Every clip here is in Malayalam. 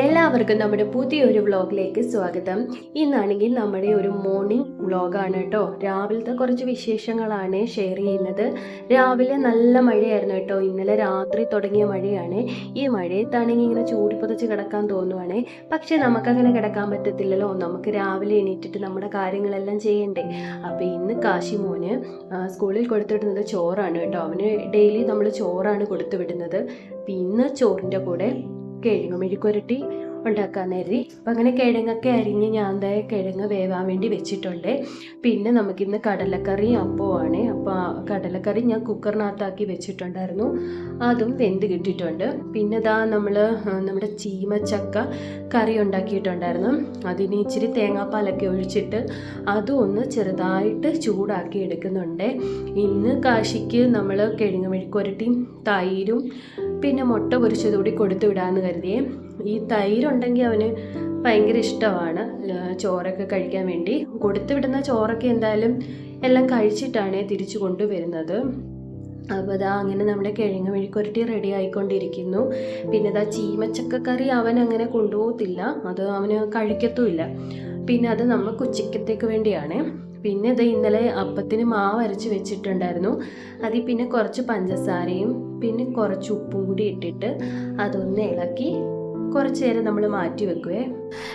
എല്ലാവർക്കും നമ്മുടെ പുതിയൊരു വ്ളോഗിലേക്ക് സ്വാഗതം. ഇന്നാണെങ്കിൽ നമ്മുടെ ഒരു മോർണിംഗ് വ്ളോഗാണ് കേട്ടോ രാവിലത്തെ കുറച്ച് വിശേഷങ്ങളാണ് ഷെയർ ചെയ്യുന്നത്. രാവിലെ നല്ല മഴയായിരുന്നു കേട്ടോ ഇന്നലെ രാത്രി തുടങ്ങിയ മഴയാണ്. ഈ മഴയത്താണെങ്കിൽ ഇങ്ങനെ ചൂടിപ്പുതച്ച് കിടക്കാൻ തോന്നുവാണ്. പക്ഷെ നമുക്കങ്ങനെ കിടക്കാൻ പറ്റത്തില്ലല്ലോ. നമുക്ക് രാവിലെ എണീറ്റിട്ട് നമ്മുടെ കാര്യങ്ങളെല്ലാം ചെയ്യണ്ടേ. അപ്പോൾ ഇന്ന് കാശി മോന് സ്കൂളിൽ കൊടുത്തുവിടുന്നത് ചോറാണ് കേട്ടോ അവന് ഡെയിലി നമ്മൾ ചോറാണ് കൊടുത്തു വിടുന്നത് അപ്പം ഇന്ന് ചോറിന്റെ കൂടെ കിഴങ്ങ് മെഴുക്കുരട്ടി ഉണ്ടാക്കാൻ കരുതി അപ്പം അങ്ങനെ കിഴങ്ങൊക്കെ അരിഞ്ഞ് ഞാൻ ദേ കിഴങ്ങ് വേവാൻ വേണ്ടി വെച്ചിട്ടുണ്ട്. പിന്നെ നമുക്കിന്ന് കടലക്കറി അപ്പമാണ് അപ്പോൾ കടലക്കറി ഞാൻ കുക്കറിനകത്താക്കി വെച്ചിട്ടുണ്ടായിരുന്നു. അതും വെന്ത് കിട്ടിയിട്ടുണ്ട്. പിന്നെ ഇതാ നമ്മൾ നമ്മുടെ ചീമച്ചക്ക കറി ഉണ്ടാക്കിയിട്ടുണ്ടായിരുന്നു. അതിന് ഇച്ചിരി തേങ്ങാപ്പാലൊക്കെ ഒഴിച്ചിട്ട് അതും ഒന്ന് ചെറുതായിട്ട് ചൂടാക്കി എടുക്കുന്നുണ്ട്. ഇന്ന് കാശിക്ക് നമ്മൾ കിഴങ്ങ് മെഴുക്കുരട്ടിയും തൈരും പിന്നെ മുട്ട പൊരിച്ചതുകൂടി കൊടുത്തു വിടാമെന്ന് കരുതിയേ. ഈ തൈരുണ്ടെങ്കിൽ അവന് ഭയങ്കര ഇഷ്ടമാണ് ചോറൊക്കെ കഴിക്കാൻ വേണ്ടി. കൊടുത്തു വിടുന്ന ചോറൊക്കെ എന്തായാലും എല്ലാം കഴിച്ചിട്ടാണ് തിരിച്ചു കൊണ്ടുവരുന്നത്. അപ്പോൾ ഇതാ അങ്ങനെ നമ്മുടെ കിഴങ്ങ് മെഴുക്കുരട്ടി റെഡി ആയിക്കൊണ്ടിരിക്കുന്നു. പിന്നെ ഇതാ ചീമച്ചക്കക്കറി അവൻ അങ്ങനെ കൊണ്ടുപോകത്തില്ല. അത് അവന് കഴിക്കത്തുമില്ല. പിന്നെ അത് നമുക്ക് ഉച്ചക്കത്തേക്ക് വേണ്ടിയാണ്. പിന്നെ ഇത് ഇന്നലെ അപ്പത്തിന് മാവ് അരച്ച് വെച്ചിട്ടുണ്ടായിരുന്നു. അതിൽ പിന്നെ കുറച്ച് പഞ്ചസാരയും പിന്നെ കുറച്ച് ഉപ്പും കൂടി ഇട്ടിട്ട് അതൊന്ന് ഇളക്കി കുറച്ച് നേരം നമ്മൾ മാറ്റി വെക്കുവേ.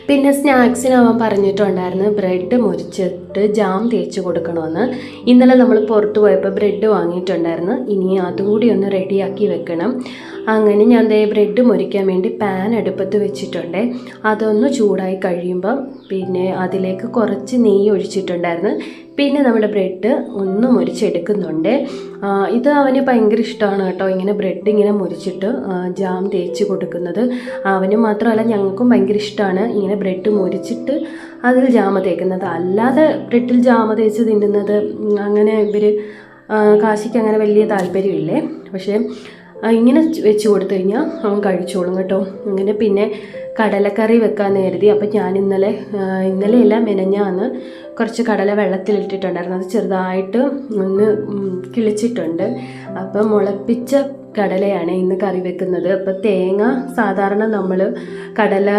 പിന്നെ സ്നാക്സിന് അവൻ പറഞ്ഞിട്ടുണ്ടായിരുന്നു ബ്രെഡ് മുറിച്ചിട്ട് ജാം തേച്ച് കൊടുക്കണമെന്ന്. ഇന്നലെ നമ്മൾ പുറത്ത് പോയപ്പോൾ ബ്രെഡ് വാങ്ങിയിട്ടുണ്ടായിരുന്നു. ഇനി അതും കൂടി ഒന്ന് റെഡിയാക്കി വെക്കണം. അങ്ങനെ ഞാൻ ദേ ബ്രെഡ് മുറിക്കാൻ വേണ്ടി പാൻ അടുപ്പത്ത് വെച്ചിട്ടുണ്ട്. അതൊന്ന് ചൂടായി കഴിയുമ്പം പിന്നെ അതിലേക്ക് കുറച്ച് നെയ്യ് ഒഴിച്ചിട്ടുണ്ടായിരുന്നു. പിന്നെ നമ്മുടെ ബ്രെഡ് ഒന്ന് മുരിച്ചെടുക്കുന്നുണ്ട് ഇത് അവന് ഭയങ്കര ഇഷ്ടമാണ് കേട്ടോ ഇങ്ങനെ ബ്രെഡ് ഇങ്ങനെ മുരിച്ചിട്ട് ജാം തേച്ച് കൊടുക്കുന്നത്. അവന് മാത്രമല്ല ഞങ്ങൾക്കും ഭയങ്കര ഇഷ്ടമാണ് ഇങ്ങനെ ബ്രെഡ് മുരിച്ചിട്ട് അതിൽ ജാമ തേക്കുന്നത്. അല്ലാതെ ബ്രെഡിൽ ജാമ തേച്ച് തിന്നുന്നത് അങ്ങനെ ഇവർ കാശിക്ക് അങ്ങനെ വലിയ താല്പര്യമില്ലേ? പക്ഷേ ഇങ്ങനെ വെച്ച് കൊടുത്തു കഴിഞ്ഞാൽ അവൻ കഴിച്ചോളും കേട്ടോ. അങ്ങനെ പിന്നെ കടലക്കറി വെക്കാൻ കരുതി. അപ്പം ഞാൻ ഇന്നലെ ഇന്നലെയല്ല മെനഞ്ഞാന്ന് കുറച്ച് കടല വെള്ളത്തിലിട്ടിട്ടുണ്ടായിരുന്നു. അത് ചെറുതായിട്ട് ഒന്ന് കിളിച്ചിട്ടുണ്ട്. അപ്പം മുളപ്പിച്ച കടലയാണ് ഇന്ന് കറി വെക്കുന്നത്. അപ്പം തേങ്ങ സാധാരണ നമ്മൾ കടല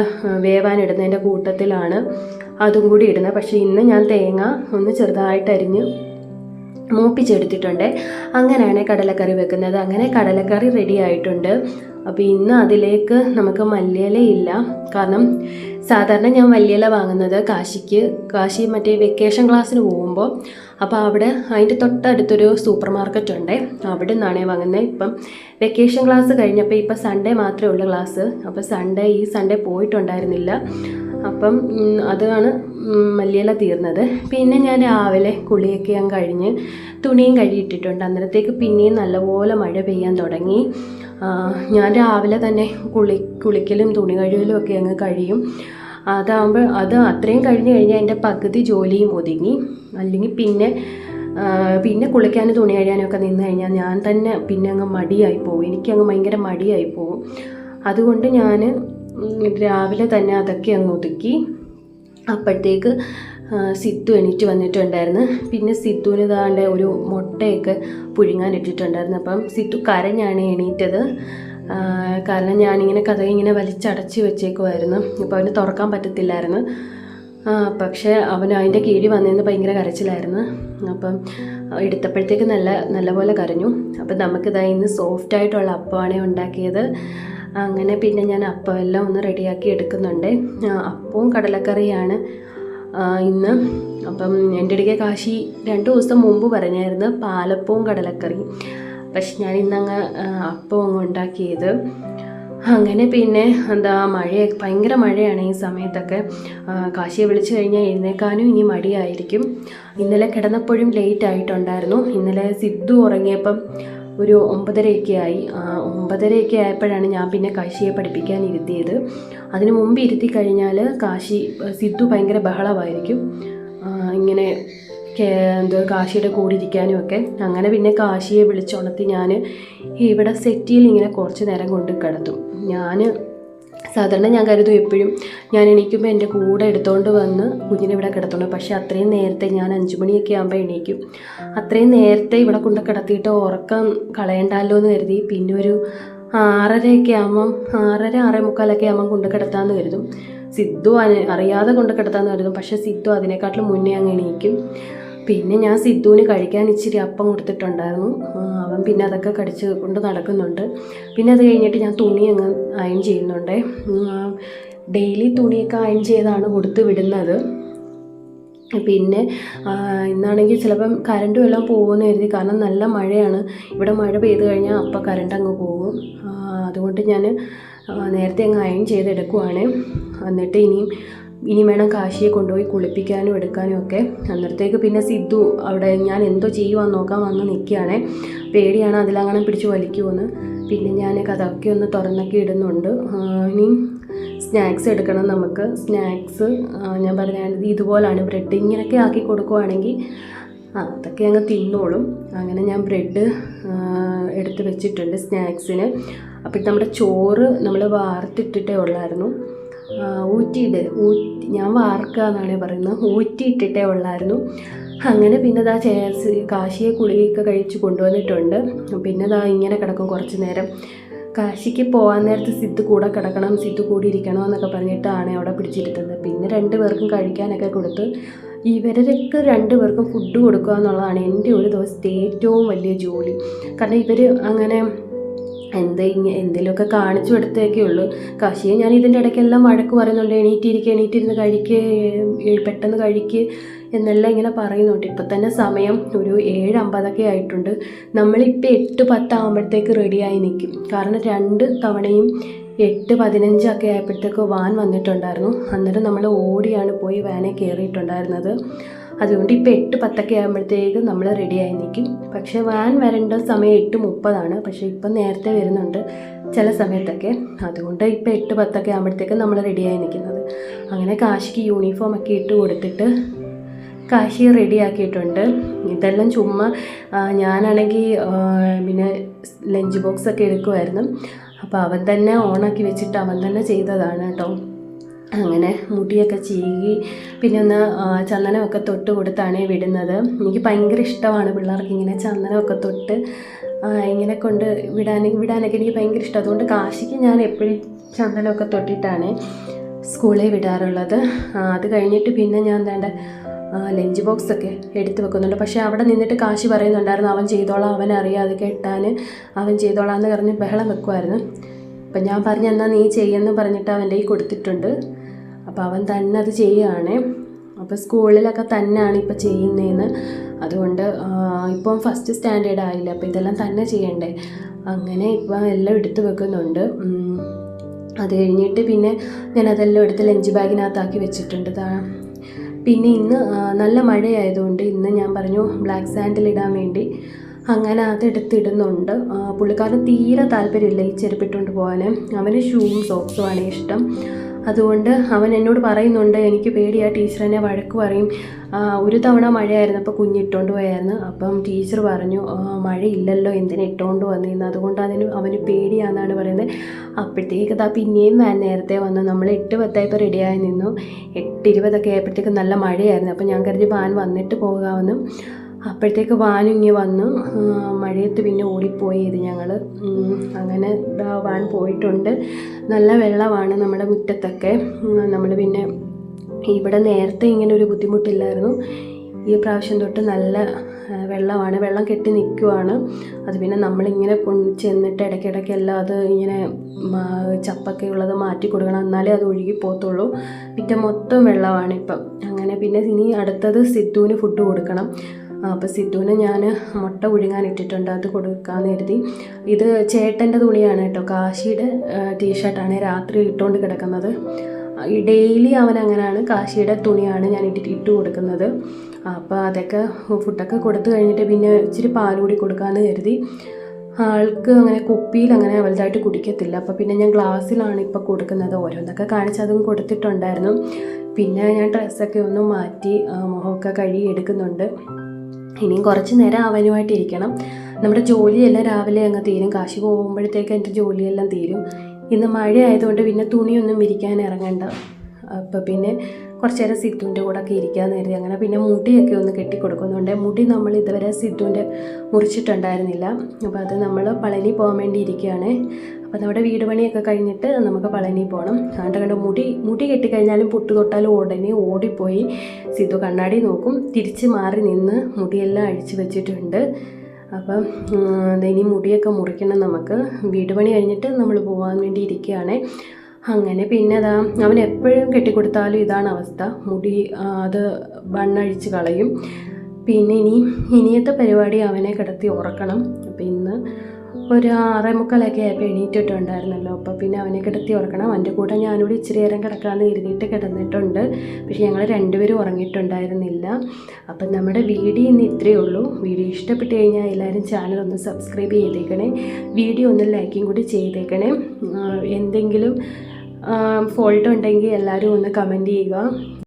വേവാനിടുന്നതിന്റെ കൂട്ടത്തിലാണ് അതും കൂടി ഇടുന്നത്. പക്ഷേ ഇന്ന് ഞാൻ തേങ്ങ ഒന്ന് ചെറുതായിട്ട് അരിഞ്ഞ് മൂപ്പിച്ചെടുത്തിട്ടുണ്ട്. അങ്ങനെയാണ് കടലക്കറി വെക്കുന്നത്. അങ്ങനെ കടലക്കറി റെഡി ആയിട്ടുണ്ട്. അപ്പോൾ ഇന്ന് അതിലേക്ക് നമുക്ക് മല്ലിയിലയില്ല കാരണം സാധാരണ ഞാൻ മല്ലിയില വാങ്ങുന്നത് കാശിക്ക് കാശി മറ്റേ വെക്കേഷൻ ക്ലാസ്സിന് പോകുമ്പോൾ. അപ്പോൾ അവിടെ അതിന്റെ തൊട്ടടുത്തൊരു സൂപ്പർ മാർക്കറ്റ് ഉണ്ട്. അവിടെ നിന്നാണ് വാങ്ങുന്നത്. ഇപ്പം വെക്കേഷൻ ക്ലാസ് കഴിഞ്ഞപ്പോൾ ഇപ്പം സൺഡേ മാത്രമേ ഉള്ളൂ ക്ലാസ് അപ്പോൾ സൺഡേ ഈ സൺഡേ പോയിട്ടുണ്ടായിരുന്നില്ല. അപ്പം അതാണ് മല്ലിയില തീർന്നത്. പിന്നെ ഞാൻ രാവിലെ കുളിയൊക്കെ ഞാൻ കഴിഞ്ഞ് തുണിയും കഴുകിയിട്ടിട്ടുണ്ട് അന്നേരത്തേക്ക് പിന്നെയും നല്ലപോലെ മഴ പെയ്യാൻ തുടങ്ങി. ഞാൻ രാവിലെ തന്നെ കുളി കുളിക്കലും തുണി കഴുകലും ഒക്കെ അങ്ങ് കഴിയും. അതാകുമ്പോൾ അത് അത്രയും കഴിഞ്ഞ് കഴിഞ്ഞാൽ എന്റെ പകുതി ജോലിയും ഒതുങ്ങി. അല്ലെങ്കിൽ പിന്നെ പിന്നെ കുളിക്കാനും തുണി കഴിയാനും ഒക്കെ നിന്ന് കഴിഞ്ഞാൽ ഞാൻ തന്നെ പിന്നെ അങ്ങ് മടിയായി പോകും എനിക്കങ്ങ് ഭയങ്കര മടിയായി പോകും അതുകൊണ്ട് ഞാൻ രാവിലെ തന്നെ അതൊക്കെ അങ്ങ് ഒതുക്കി. അപ്പോഴത്തേക്ക് സിത്തു എണീറ്റ് വന്നിട്ടുണ്ടായിരുന്നു. പിന്നെ സിദ്ധുവിന് താണ്ട ഒരു മുട്ടയൊക്കെ പുഴുങ്ങാൻ ഇട്ടിട്ടുണ്ടായിരുന്നു. അപ്പം സിത്തു കരഞ്ഞാണ് എണീറ്റത്. കാരണം ഞാനിങ്ങനെ കഥ ഇങ്ങനെ വലിച്ചടച്ച് വെച്ചേക്കുമായിരുന്നു അപ്പോൾ അവന് തുറക്കാൻ പറ്റത്തില്ലായിരുന്നു. പക്ഷേ അവൻ അതിന്റെ കീഴിൽ വന്നതിന് ഭയങ്കര കരച്ചിലായിരുന്നു. അപ്പം എടുത്തപ്പോഴത്തേക്ക് നല്ല നല്ലപോലെ കരഞ്ഞു. അപ്പം നമുക്കിതാ ഇന്ന് സോഫ്റ്റായിട്ടുള്ള അപ്പമാണ് ഉണ്ടാക്കിയത്. അങ്ങനെ പിന്നെ ഞാൻ അപ്പം എല്ലാം ഒന്ന് റെഡിയാക്കി എടുക്കുന്നുണ്ട്. അപ്പവും കടലക്കറിയാണ്. ഇന്ന് അപ്പം എന്റെ ഇടയ്ക്ക് കാശി രണ്ട് ദിവസം മുമ്പ് പറഞ്ഞായിരുന്നു പാലപ്പവും കടലക്കറിയും. പക്ഷെ ഞാൻ ഇന്നങ്ങ് അപ്പം ഉണ്ടാക്കിയത്. അങ്ങനെ പിന്നെ എന്താ മഴ ഭയങ്കര മഴയാണ് ഈ സമയത്തൊക്കെ. കാശിയെ വിളിച്ചു കഴിഞ്ഞാൽ എഴുന്നേക്കാനും ഇനി മടിയായിരിക്കും. ഇന്നലെ കിടന്നപ്പോഴും ലേറ്റ് ആയിട്ടുണ്ടായിരുന്നു. ഇന്നലെ സിദ്ധു ഉറങ്ങിയപ്പം ഒരു ഒമ്പതരയൊക്കെ ആയി ഒമ്പതരയൊക്കെ ആയപ്പോഴാണ് ഞാൻ പിന്നെ കാശിയെ പഠിപ്പിക്കാൻ ഇരുത്തിയത് അതിന് മുമ്പ് ഇരുത്തി കഴിഞ്ഞാൽ കാശി സിദ്ധു ഭയങ്കര ബഹളമായിരിക്കും. ഇങ്ങനെ എന്ത് കാശിയുടെ കൂടെ ഇരിക്കാനും ഒക്കെ. അങ്ങനെ പിന്നെ കാശിയെ വിളിച്ചുണർത്തി ഞാൻ ഇവിടെ സെറ്റിയിൽ ഇങ്ങനെ കുറച്ച് നേരം കൊണ്ട് കിടത്തും. ഞാൻ സാധാരണ ഞാൻ കരുതും എപ്പോഴും ഞാൻ എണീക്കുമ്പോൾ എന്റെ കൂടെ എടുത്തുകൊണ്ട് വന്ന് കുഞ്ഞിനെ ഇവിടെ കിടത്തുള്ളൂ പക്ഷേ അത്രയും നേരത്തെ ഞാൻ അഞ്ച് മണിയൊക്കെ ആകുമ്പോൾ എണീക്കും. അത്രയും നേരത്തെ ഇവിടെ കൊണ്ട് കിടത്തിയിട്ട് ഉറക്കം കളയണ്ടല്ലോ എന്ന് കരുതി. പിന്നെ ഒരു ആറരയൊക്കെ ആകുമ്പം ആറര ആറേ മുക്കാലൊക്കെ ആകുമ്പം കൊണ്ട് കിടത്താമെന്ന് കരുതും. സിദ്ധു അറിയാതെ കൊണ്ട് കിടത്താമെന്ന് കരുതും. പക്ഷേ സിദ്ധു അതിനെക്കാട്ടിലും മുന്നേ അങ്ങ് എണീക്കും. പിന്നെ ഞാൻ സിദ്ധുവിന് കഴിക്കാൻ ഇച്ചിരി അപ്പം കൊടുത്തിട്ടുണ്ടായിരുന്നു. അവൻ പിന്നെ അതൊക്കെ കടിച്ച് കൊണ്ട് നടക്കുന്നുണ്ട്. പിന്നെ അത് കഴിഞ്ഞിട്ട് ഞാൻ തുണി അങ്ങ് അയൺ ചെയ്യുന്നുണ്ട്. ഡെയിലി തുണിയൊക്കെ അയൺ ചെയ്താണ് കൊടുത്ത് വിടുന്നത്. പിന്നെ ഇന്നാണെങ്കിൽ ചിലപ്പം കറണ്ടും എല്ലാം പോകുമെന്ന് കരുതി. കാരണം നല്ല മഴയാണ്. ഇവിടെ മഴ പെയ്ത് കഴിഞ്ഞാൽ അപ്പം കറണ്ട് അങ്ങ് പോകും. അതുകൊണ്ട് ഞാൻ നേരത്തെ അങ്ങ് അയൺ ചെയ്തെടുക്കുവാണ്. എന്നിട്ട് ഇനിയും ഇനി വേണം കാശിയെ കൊണ്ടുപോയി കുളിപ്പിക്കാനും എടുക്കാനും ഒക്കെ. അന്നേരത്തേക്ക് പിന്നെ സിദ്ധു അവിടെ ഞാൻ എന്തോ ചെയ്യുവാൻ നോക്കാൻ വന്ന് നിൽക്കുകയാണേ. പേടിയാണ് അതിലങ്ങനെ പിടിച്ച് വലിക്കുമെന്ന് പിന്നെ ഞാൻ കഥയൊക്കെ ഒന്ന് തുറന്നൊക്കെ ഇടുന്നുണ്ട്. ഇനി സ്നാക്സ് എടുക്കണം നമുക്ക്. സ്നാക്സ് ഞാൻ പറഞ്ഞ ഇതുപോലാണ്. ബ്രെഡ് ഇങ്ങനെയൊക്കെ ആക്കി കൊടുക്കുവാണെങ്കിൽ അതൊക്കെ അങ്ങ് തിന്നോളും. അങ്ങനെ ഞാൻ ബ്രെഡ് എടുത്ത് വെച്ചിട്ടുണ്ട് സ്നാക്സിന്. അപ്പോൾ നമ്മുടെ ചോറ് നമ്മൾ വാർത്തിട്ടിട്ടേ ഉള്ളായിരുന്നു. ഊറ്റിയിട്ട് ഊറ്റി ഞാൻ വാർക്കുക എന്നാണ് പറയുന്നത്. ഊറ്റിയിട്ടിട്ടേ ഉള്ളായിരുന്നു. അങ്ങനെ പിന്നെ ദാ ചേർസ് കാശിയെ കുളിയൊക്കെ കഴിച്ച് കൊണ്ടുവന്നിട്ടുണ്ട്. പിന്നെ ദാ ഇങ്ങനെ കിടക്കും കുറച്ച് നേരം. കാശിക്ക് പോകാൻ നേരത്ത് സിത്ത് കൂടെ കിടക്കണം സിത്ത് കൂടി ഇരിക്കണം എന്നൊക്കെ പറഞ്ഞിട്ടാണ് അവിടെ പിടിച്ചിരുത്തുന്നത് പിന്നെ രണ്ട് പേർക്കും കഴിക്കാനൊക്കെ കൊടുത്ത് ഇവരൊക്കെ രണ്ട് പേർക്കും ഫുഡ് കൊടുക്കുക എന്നുള്ളതാണ് എന്റെ ഒരു ദിവസത്തെ ഏറ്റവും വലിയ ജോലി. കാരണം ഇവർ അങ്ങനെ എന്താ ഇങ്ങനെ എന്തെങ്കിലുമൊക്കെ കാണിച്ചു കൊടുത്തേക്കേ ഉള്ളൂ. കാശിയെ ഞാൻ ഇതിന്റെ ഇടയ്ക്കെല്ലാം വഴക്ക് പറയുന്നുണ്ട്. എണീറ്റിരിക്കുക എണീറ്റിരുന്ന് കഴിക്ക് പെട്ടെന്ന് കഴിക്ക് എന്നെല്ലാം ഇങ്ങനെ പറയുന്നുണ്ട്. ഇപ്പം തന്നെ സമയം ഒരു ഏഴ് അമ്പതൊക്കെ ആയിട്ടുണ്ട്. നമ്മളിപ്പോൾ എട്ട് പത്താകുമ്പോഴത്തേക്ക് റെഡിയായി നിൽക്കും കാരണം രണ്ട് തവണയും എട്ട് പതിനഞ്ചൊക്കെ ആയപ്പോഴത്തേക്ക് വാൻ വന്നിട്ടുണ്ടായിരുന്നു. അന്നേരം നമ്മൾ ഓടിയാണ് പോയി വാനെ കയറിയിട്ടുണ്ടായിരുന്നത്. അതുകൊണ്ട് ഇപ്പോൾ എട്ട് പത്തൊക്കെ ആകുമ്പോഴത്തേക്ക് നമ്മൾ റെഡിയായി നിൽക്കും പക്ഷേ വാൻ വരേണ്ട സമയം എട്ട് മുപ്പതാണ്. പക്ഷേ ഇപ്പം നേരത്തെ വരുന്നുണ്ട് ചില സമയത്തൊക്കെ. അതുകൊണ്ട് ഇപ്പോൾ എട്ട് പത്തൊക്കെ ആകുമ്പോഴത്തേക്ക് നമ്മൾ റെഡിയായി നിൽക്കുന്നത് അങ്ങനെ കാശിക്ക് യൂണിഫോം ഒക്കെ ഇട്ട് കൊടുത്തിട്ട് കാശി റെഡിയാക്കിയിട്ടുണ്ട് ഇതെല്ലാം ചുമ്മാ ഞാനാണെങ്കിൽ പിന്നെ ലഞ്ച് ബോക്സ് ഒക്കെ എടുക്കുമായിരുന്നു അപ്പോൾ അവൻ തന്നെ ഓണാക്കി വെച്ചിട്ട് അവൻ തന്നെ ചെയ്തതാണ് കേട്ടോ. അങ്ങനെ മുടിയൊക്കെ ചീകി പിന്നെ ഒന്ന് ചന്ദനമൊക്കെ തൊട്ട് കൊടുത്താണ് വിടുന്നത്. എനിക്ക് ഭയങ്കര ഇഷ്ടമാണ് പിള്ളേർക്ക് ഇങ്ങനെ ചന്ദനമൊക്കെ തൊട്ട് ഇങ്ങനെ കൊണ്ട് വിടാൻ വിടാനൊക്കെ എനിക്ക് ഭയങ്കര ഇഷ്ടം. അതുകൊണ്ട് കാശിക്ക് ഞാൻ എപ്പോഴും ചന്ദനമൊക്കെ തൊട്ടിട്ടാണ് സ്കൂളിൽ വിടാറുള്ളത്. അത് കഴിഞ്ഞിട്ട് പിന്നെ ഞാൻ വേണ്ട ലഞ്ച് ബോക്സ് ഒക്കെ എടുത്ത് വെക്കുന്നുണ്ട്. പക്ഷേ അവിടെ നിന്നിട്ട് കാശി പറയുന്നുണ്ടായിരുന്നു അവൻ ചെയ്തോളാം അവൻ അറിയാതെ കെട്ടാൻ അവൻ ചെയ്തോളാം എന്ന് പറഞ്ഞ് ബഹളം വെക്കുമായിരുന്നു. അപ്പം ഞാൻ പറഞ്ഞു എന്നാൽ നീ ചെയ്യുമെന്ന് പറഞ്ഞിട്ട് അവന്റെ കയ്യിൽ കൊടുത്തിട്ടുണ്ട്. അപ്പോൾ അവൻ തന്നെ അത് ചെയ്യുകയാണ്. അപ്പോൾ സ്കൂളിലൊക്കെ തന്നെയാണ് ഇപ്പോൾ ചെയ്യുന്നതെന്ന് അതുകൊണ്ട് ഇപ്പം ഫസ്റ്റ് സ്റ്റാൻഡേർഡ് ആയില്ല. അപ്പോൾ ഇതെല്ലാം തന്നെ ചെയ്യണ്ടേ? അങ്ങനെ ഇപ്പം എല്ലാം എടുത്തു വെക്കുന്നുണ്ട്. അത് കഴിഞ്ഞിട്ട് പിന്നെ ഞാൻ അതെല്ലാം എടുത്ത് ലഞ്ച് ബാഗിനകത്താക്കി വെച്ചിട്ടുണ്ട്. പിന്നെ ഇന്ന് നല്ല മഴയായതുകൊണ്ട് ഇന്ന് ഞാൻ പറഞ്ഞു ബ്ലാക്ക് സാൻഡിൽ ഇടാൻ വേണ്ടി. അങ്ങനെ അതെടുത്തിടുന്നുണ്ട് പുള്ളിക്കാരന് തീരെ താല്പര്യമില്ല ഈ ചെരുപ്പിട്ടുകൊണ്ട് പോകാൻ അവന് ഷൂവും സോക്സും ആണ് ഇഷ്ടം. അതുകൊണ്ട് അവൻ എന്നോട് പറയുന്നുണ്ട് എനിക്ക് പേടിയാ ടീച്ചർ എന്നെ വഴക്ക് പറയും. ഒരു തവണ മഴയായിരുന്നു അപ്പോൾ കുഞ്ഞിട്ടുകൊണ്ട് പോയായിരുന്നു അപ്പം ടീച്ചർ പറഞ്ഞു മഴയില്ലല്ലോ എന്തിനാ ഇട്ടുകൊണ്ട് വന്നിരുന്നു അതുകൊണ്ട് അതിന് അവന് പേടിയാണെന്നാണ് പറയുന്നത്. അപ്പോഴത്തേക്ക് ഇതാ പിന്നെയും വാൻ നേരത്തെ വന്നു. നമ്മൾ എട്ട് പത്തായപ്പോൾ റെഡിയായി നിന്നു. എട്ട് ഇരുപതൊക്കെ ആയപ്പോഴത്തേക്ക് നല്ല മഴയായിരുന്നു. അപ്പം ഞാൻ കരുതി വാൻ വന്നിട്ട് പോകാമെന്ന്. അപ്പോഴത്തേക്ക് വാൻ ഇങ്ങി വന്നു മഴയത്ത് പിന്നെ ഓടിപ്പോയി ഇത് ഞങ്ങൾ അങ്ങനെ വാൻ പോയിട്ടുണ്ട്. നല്ല വെള്ളമാണ് നമ്മുടെ മുറ്റത്തൊക്കെ. നമ്മൾ പിന്നെ ഇവിടെ നേരത്തെ ഇങ്ങനെ ഒരു ബുദ്ധിമുട്ടില്ലായിരുന്നു. ഈ പ്രാവശ്യം തൊട്ട് നല്ല വെള്ളമാണ്. വെള്ളം കെട്ടി നിൽക്കുവാണ് അത് പിന്നെ നമ്മളിങ്ങനെ കൊണ്ട് ചെന്നിട്ട് ഇടയ്ക്കിടയ്ക്ക് എല്ലാം അത് ഇങ്ങനെ ചപ്പൊക്കെ ഉള്ളത് മാറ്റി കൊടുക്കണം. എന്നാലേ അത് ഒഴുകി പോകത്തുള്ളൂ. പിറ്റേ മൊത്തം വെള്ളമാണ് ഇപ്പം. അങ്ങനെ പിന്നെ ഇനി അടുത്തത് സിദ്ധുവിന് ഫുഡ് കൊടുക്കണം. അപ്പോൾ സിദ്ധുവിന് ഞാൻ മുട്ട പുഴുങ്ങാൻ ഇട്ടിട്ടുണ്ട് അത് കൊടുക്കാമെന്ന് കരുതി. ഇത് ചേട്ടന്റെ തുണിയാണ് കേട്ടോ. കാശിയുടെ ടീഷർട്ടാണ് രാത്രി ഇട്ടുകൊണ്ട് കിടക്കുന്നത്. ഡെയിലി അവൻ അങ്ങനെയാണ് കാശിയുടെ തുണിയാണ് ഞാൻ ഇട്ടിട്ട് ഇട്ട് കൊടുക്കുന്നത്. അപ്പോൾ അതൊക്കെ ഫുഡൊക്കെ കൊടുത്തു കഴിഞ്ഞിട്ട് പിന്നെ ഇച്ചിരി പാൽ കൂടി കൊടുക്കാമെന്ന് കരുതി. ആൾക്ക് അങ്ങനെ കുപ്പിയിൽ അങ്ങനെ വലുതായിട്ട് കുടിക്കത്തില്ല. അപ്പോൾ പിന്നെ ഞാൻ ഗ്ലാസ്സിലാണ് ഇപ്പോൾ കൊടുക്കുന്നത്. ഓരോന്നൊക്കെ കാണിച്ച് അതും കൊടുത്തിട്ടുണ്ടായിരുന്നു. പിന്നെ ഞാൻ ഡ്രസ്സൊക്കെ ഒന്ന് മാറ്റി മുഖമൊക്കെ കഴുകി എടുക്കുന്നുണ്ട്. ഇനിയും കുറച്ച് നേരം അവനുമായിട്ട് ഇരിക്കണം നമ്മുടെ ജോലിയെല്ലാം രാവിലെ അങ്ങ് തീരും. കാശി പോകുമ്പോഴത്തേക്ക് എന്റെ ജോലിയെല്ലാം തീരും. ഇന്ന് മഴ ആയതുകൊണ്ട് പിന്നെ തുണിയൊന്നും വിരിക്കാൻ ഇറങ്ങണ്ട. അപ്പോൾ പിന്നെ കുറച്ച് നേരം സിദ്ധുവിന്റെ കൂടെ ഒക്കെ ഇരിക്കാൻ നേരം അങ്ങനെ പിന്നെ മുടിയൊക്കെ ഒന്ന് കെട്ടി കൊടുക്കുന്നുണ്ട് മുടി നമ്മൾ ഇതുവരെ സിദ്ധുവിന്റെ മുറിച്ചിട്ടുണ്ടായിരുന്നില്ല. അപ്പോൾ അത് നമ്മൾ പളനി പോകാൻ വേണ്ടി ഇരിക്കുകയാണ്. അപ്പോൾ നമ്മുടെ വീട് പണിയൊക്കെ കഴിഞ്ഞിട്ട് നമുക്ക് പളനി പോകണം കണ്ട കണ്ട മുടി മുടി കെട്ടിക്കഴിഞ്ഞാലും പുട്ട് തൊട്ടാലും ഉടനെ ഓടിപ്പോയി സിദ്ധു കണ്ണാടി നോക്കും. തിരിച്ച് മാറി നിന്ന് മുടിയെല്ലാം അഴിച്ചു വെച്ചിട്ടുണ്ട്. അപ്പം ഇനി മുടിയൊക്കെ മുറിക്കണം നമുക്ക്. വീട് പണി കഴിഞ്ഞിട്ട് നമ്മൾ പോകാൻ വേണ്ടി ഇരിക്കുകയാണ്. അങ്ങനെ പിന്നെ അതാ അവൻ എപ്പോഴും കെട്ടിക്കൊടുത്താലും ഇതാണ് അവസ്ഥ. മുടി അത് ബണ്ണഴിച്ച് കളയും. പിന്നെ ഇനി ഇനിയത്തെ പരിപാടി അവനെ കിടത്തി ഉറക്കണം. അപ്പം ഇന്ന് ഒരു ആറേ മുക്കാലൊക്കെ ആയപ്പോൾ എണീറ്റിട്ടുണ്ടായിരുന്നല്ലോ. അപ്പോൾ പിന്നെ അവനെ കിടത്തി ഉറക്കണം. അവന്റെ കൂടെ ഞാനിവിടെ ഇച്ചിരി നേരം കിടക്കാമെന്ന് ഇരുന്നിട്ട് കിടന്നിട്ടുണ്ട്. പക്ഷേ ഞങ്ങൾ രണ്ടുപേരും ഉറങ്ങിയിട്ടുണ്ടായിരുന്നില്ല. അപ്പം നമ്മുടെ വീഡിയോ ഇന്ന് ഇത്രയേ ഉള്ളൂ. വീഡിയോ ഇഷ്ടപ്പെട്ട് കഴിഞ്ഞാൽ എല്ലാവരും ചാനൽ ഒന്ന് സബ്സ്ക്രൈബ് ചെയ്തേക്കണേ. വീഡിയോ ഒന്ന് ലൈക്കും കൂടി ചെയ്തേക്കണേ. എന്തെങ്കിലും ഫോൾട്ട് ഉണ്ടെങ്കിൽ എല്ലാവരും ഒന്ന് കമന്റ് ചെയ്യുക.